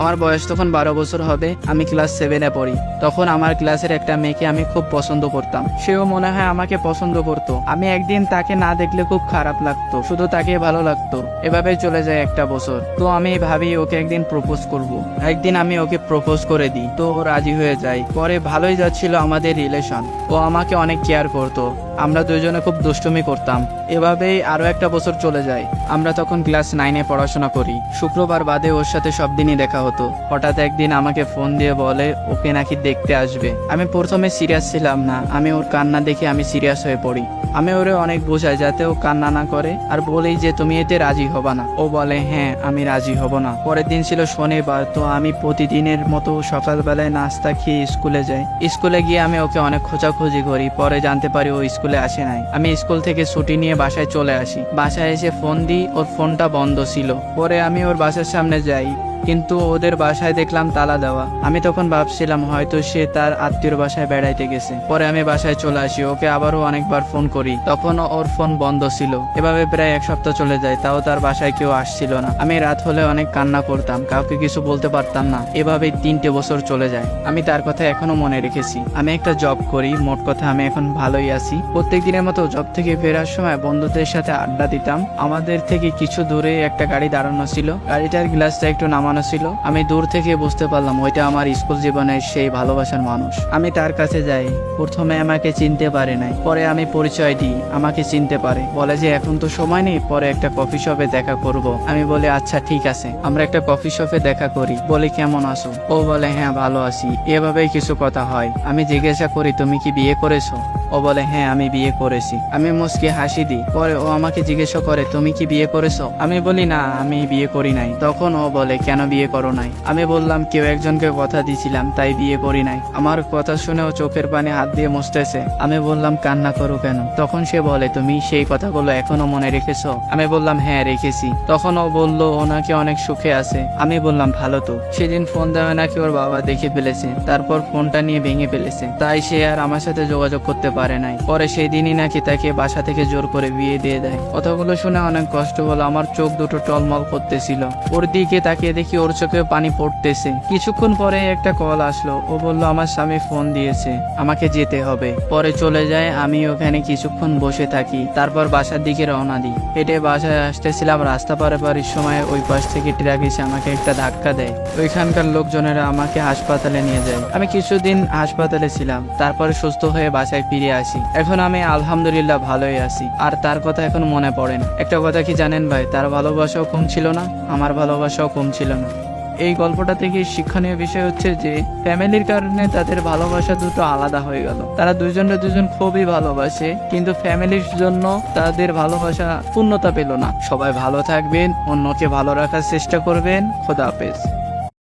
আমার বয়স তখন বারো বছর হবে, আমি ক্লাস সেভেনে পড়ি। তখন আমার ক্লাসের একটা মেয়েকে আমি খুব পছন্দ করতাম। সেও মনে হয় আমাকে পছন্দ করতো। আমি একদিন তাকে না দেখলে খুব খারাপ লাগতো, শুধু তাকে ভালো লাগতো। এভাবে চলে যায় একটা বছর। তো আমি ভাবি ওকে একদিন প্রপোজ করব। একদিন আমি ওকে প্রপোজ করে দিই। তো ও রাজি হয়ে যায়। পরে ভালোই যাচ্ছিল আমাদের রিলেশন ও আমাকে অনেক কেয়ার করতো। আমরা দুজনে খুব দুষ্টুমি করতাম। এভাবেই আরও একটা বছর চলে যায়। আমরা তখন ক্লাস নাইনে পড়াশোনা করি। শুক্রবার বাদে ওর সাথে সব দিনই দেখা হতো। হঠাৎ একদিন আমাকে ফোন দিয়ে বলে, ওকে নাকি দেখতে আসবে? আমি প্রথমে সিরিয়াস ছিলাম না। আমি ওর কান্না দেখে আমি সিরিয়াস হয়ে পড়ি। আমি ওরে অনেক বোঝাই যাতে ও কান্না না করে আর বলেই যে, তুমি এতে রাজি হবা না। ও বলে হ্যাঁ আমি রাজি হব না। পরের দিন ছিল শনিবার, তো আমি প্রতিদিনের মতো সকালবেলায় নাস্তা খেয়ে স্কুলে যাই। স্কুলে গিয়ে আমি ওকে অনেক খোঁজাখুঁজি করি। পরে জানতে পারি ও স্কুলে আসে নাই। আমি স্কুল থেকে ছুটি নিয়ে বাসায় চলে আসি। বাসায় এসে ফোন দিই, ওর ফোনটা বন্ধ ছিল। পরে আমি ওর বাসার সামনে যাই। কিন্তু ওদের বাসায় দেখলাম তালা দেওয়া। আমি তখন ভাবছিলাম হয়তো সে তার আত্মীয়র বাসায় বেড়াইতে গেছে। পরে আমি বাসায় চলে আসি, ওকে আবারও অনেকবার ফোন করি। তখন ওর ফোন বন্ধ ছিল। এভাবে প্রায় এক সপ্তাহ চলে যায়, তাও তার বাসায় কেউ আসছিল না। আমি রাত হলে অনেক কান্না করতাম, কাউকে কিছু বলতে পারতাম না। এভাবেই তিনটে বছর চলে যায়। আমি তার কথা এখনও মনে রেখেছি। আমি একটা জব করি, মোট কথা আমি এখন ভালোই আছি। প্রত্যেক দিনের মতো জব থেকে ফেরার সময় বন্ধুদের সাথে আড্ডা দিতাম। আমাদের থেকে কিছু দূরে একটা গাড়ি দাঁড়ানো ছিল। গাড়িটার গ্লাসটা একটু নামানো ছিল, আমি দূর থেকে বুঝতে পারলাম ওইটা আমার স্কুল জীবনের সেই ভালোবাসার মানুষ। আমি তার কাছে যাই, প্রথমে আমাকে চিনতে পারে নাই, পরে আমি পরিচয় দিই, আমাকে চিনতে পারে। বলে যে, এখন তো সময় নেই, পরে একটা কফি শপে দেখা করব। আমি বলি আচ্ছা ঠিক আছে, আমরা একটা কফি শপে দেখা করি, বলি, কেমন আছো? ও বলে হ্যাঁ ভালো আছি। এভাবেই কিছু কথা হয়। আমি জিজ্ঞাসা করি, তুমি কি বিয়ে করেছ? ও বলে হ্যাঁ আমি বিয়ে করেছি। আমি মুসকে হাসি দিই। পরে ও আমাকে জিজ্ঞাসা করে, তুমি কি বিয়ে করেছ? আমি বলি, না, আমি বিয়ে করি নাই। তখন ও বলে, কেন বিয়ে করো নাই? আমি বললাম, কেউ একজনকে কথা দিয়েছিলাম তাই বিয়ে করি নাই। আমার কথা শুনে ও চোখের পানি হাত দিয়ে মুছতেছে। আমি বললাম, কান্না করো কেন? তখন সে বলে, তুমি সেই কথাগুলো এখনও মনে রেখেছো? আমি বললাম হ্যাঁ রেখেছি। তখন ও বলল, ওনাকে অনেক সুখে আছে। আমি বললাম, ভালো তো। সেদিন ফোন দেওয়া নাকি ওর বাবা দেখে ফেলেছে। তারপর ফোনটা নিয়ে ভেঙে ফেলেছে। তাই সে আর আমার সাথে যোগাযোগ করতে পারে নাই। পরে সেই দিনই নাকি তাকে বাসা থেকে জোর করে বিয়ে দিয়ে দেয়। কথাগুলো শুনে অনেক কষ্ট হলো, আমার চোখ দুটো টলমল করতেছিল। ওর দিকে তাকিয়ে দেখি ওর চোখে পানি পড়তেছে। কিছুক্ষণ পরে একটা কল আসলো। ও বলল, আমার স্বামী ফোন দিয়েছে, আমাকে যেতে হবে। পরে চলে যায়, আমি ওখানে কিছুক্ষণ বসে থাকি, তারপর বাসার দিকে রওনা দিই। হেঁটে বাসায় আসতেছিলাম, রাস্তা পারাপারির সময় ওই পাশ থেকে ট্রাক এসে আমাকে একটা ধাক্কা দেয়। ওইখানকার লোকজনেরা আমাকে হাসপাতালে নিয়ে যায়। আমি কিছুদিন হাসপাতালে ছিলাম, তারপরে সুস্থ হয়ে বাসায় ফিরে আসি। এখন আমি আলহামদুলিল্লাহ ভালোই আছি। আর তার কথা এখন মনে পড়ে না। একটা কথা কি জানেন ভাই? তার ভালোবাসাও কম ছিল না, আমার ভালোবাসাও কম ছিল না। এই গল্পটা থেকে শিক্ষণীয় বিষয় হচ্ছে যে, ফ্যামিলির কারণে তাদের ভালোবাসা দুটো আলাদা হয়ে গেল। তারা দুজনে দুজন খুবই ভালোবাসে, কিন্তু ফ্যামিলির জন্য তাদের ভালোবাসা পূর্ণতা পেল না। সবাই ভালো থাকবেন, অন্যকে ভালো রাখার চেষ্টা করবেন। খোদা হাফেজ।